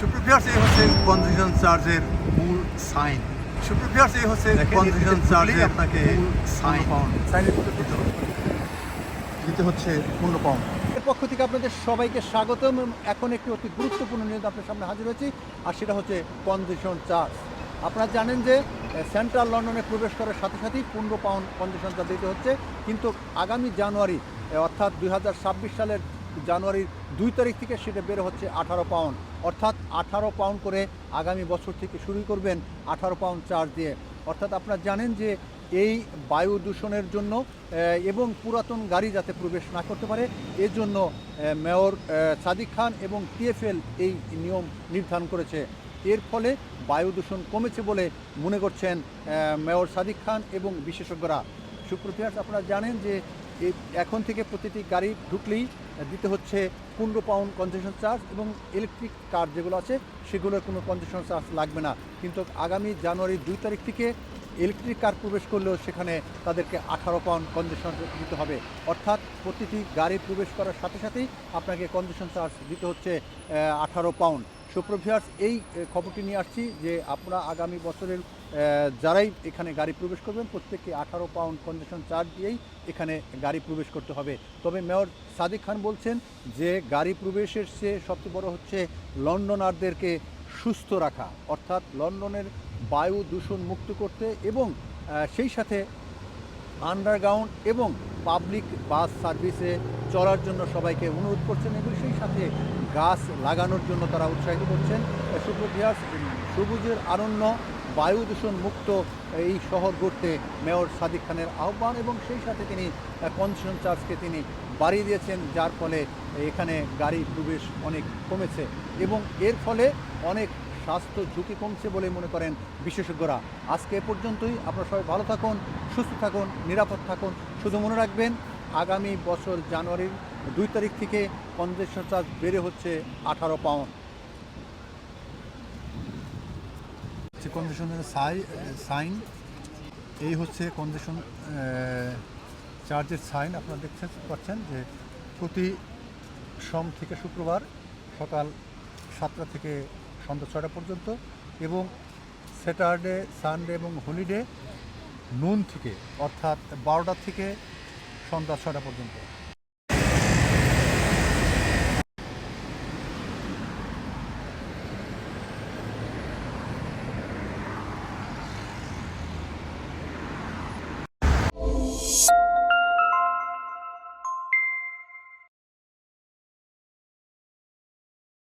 সুপ্রিভিয়ার্স এই হচ্ছে কনজেশন চার্জের মূল সাইন সুপ্রিভিয়ার্স এই হচ্ছে চার্জের ঢুকলেই আপনাকে সাইন পাউন্ড সাইনের দিতে হবে। দিতে হচ্ছে পনেরো পাউন্ড এর পক্ষ থেকে আপনাদের সবাইকে স্বাগতম। এবং এখন একটি অতি গুরুত্বপূর্ণ নিউজ আপনার সামনে হাজির হয়েছি আর সেটা হচ্ছে কনজেশন চার্জ আপনারা জানেন যে সেন্ট্রাল লন্ডনে প্রবেশ করার সাথে সাথেই পনেরো পাউন্ড কনজেশন চার্জ দিতে হচ্ছে। কিন্তু আগামী জানুয়ারি অর্থাৎ দুই হাজার ছাব্বিশ সালের জানুয়ারির দুই তারিখ থেকে সেটা বের হচ্ছে আঠারো পাউন্ড। অর্থাৎ আঠারো পাউন্ড করে আগামী বছর থেকে শুরু করবেন আঠারো পাউন্ড চার্জ দিয়ে। অর্থাৎ আপনারা জানেন যে এই বায়ু দূষণের জন্য এবং পুরাতন গাড়ি যাতে প্রবেশ না করতে পারে, এর জন্য মেয়র সাদিক খান এবং টিএফএল এই নিয়ম নির্ধারণ করেছে। এর ফলে বায়ু দূষণ কমেছে বলে মনে করছেন মেয়র সাদিক খান এবং বিশেষজ্ঞরা। সুপ্রতিহাস আপনারা জানেন যে এখন থেকে প্রতিটি গাড়ি ঢুকলেই দিতে হচ্ছে পনেরো পাউন্ড কনসেশন চার্জ এবং ইলেকট্রিক কার যেগুলো আছে, সেগুলোর কোনো কনসেশন চার্জ লাগবে না। কিন্তু আগামী জানুয়ারি দুই তারিখ থেকে ইলেকট্রিক কার প্রবেশ করলেও সেখানে তাদেরকে আঠারো পাউন্ড কনজেশন দিতে হবে। অর্থাৎ প্রতিটি গাড়ি প্রবেশ করার সাথে সাথেই আপনাকে কনজেশন চার্জ দিতে হচ্ছে আঠারো পাউন্ড সুপ্রভিয়ার্স এই খবরটি নিয়ে আসছি যে আপনারা আগামী বছরের যারাই এখানে গাড়ি প্রবেশ করবেন, প্রত্যেককে আঠারো পাউন্ড কনজেশন চার্জ দিয়েই এখানে গাড়ি প্রবেশ করতে হবে। তবে মেয়র সাদিক খান বলছেন যে গাড়ি প্রবেশের চেয়ে সবচেয়ে বড় হচ্ছে লন্ডনারদেরকে সুস্থ রাখা। অর্থাৎ লন্ডনের বায়ু দূষণ মুক্ত করতে এবং সেই সাথে আন্ডারগ্রাউন্ড এবং পাবলিক বাস সার্ভিসে চলার জন্য সবাইকে অনুরোধ করছেন এবং সেই সাথে গাছ লাগানোর জন্য তারা উৎসাহিত করছেন। সুপ্রভিয়াস সবুজের আরণ্য, বায়ু দূষণ মুক্ত এই শহর গড়তে মেয়র সাদিক খানের আহ্বান এবং সেই সাথে তিনি কনসেশন চার্জকে তিনি বাড়িয়ে দিয়েছেন, যার ফলে এখানে গাড়ি প্রবেশ অনেক কমেছে এবং এর ফলে অনেক স্বাস্থ্য ঝুঁকি কমছে বলে মনে করেন বিশেষজ্ঞরা। আজকে এ পর্যন্তই। আপনারা সবাই ভালো থাকুন, সুস্থ থাকুন, নিরাপদ থাকুন। শুধু মনে রাখবেন, আগামী বছর জানুয়ারির দুই তারিখ থেকে কনজেশন চার্জ বেড়ে হচ্ছে আঠারো পাউন্ড। সাই, সাইন। এই হচ্ছে কন্ডিশন চার্জের সাইন আপনারা দেখতে পাচ্ছেন যে প্রতি সোম থেকে শুক্রবার সকাল সাতটা থেকে সন্ধ্যা ছটা পর্যন্ত এবং স্যাটারডে, সানডে এবং হলিডে, নুন থেকে, অর্থাৎ বারোটা থেকে সন্ধ্যা ছটা পর্যন্ত।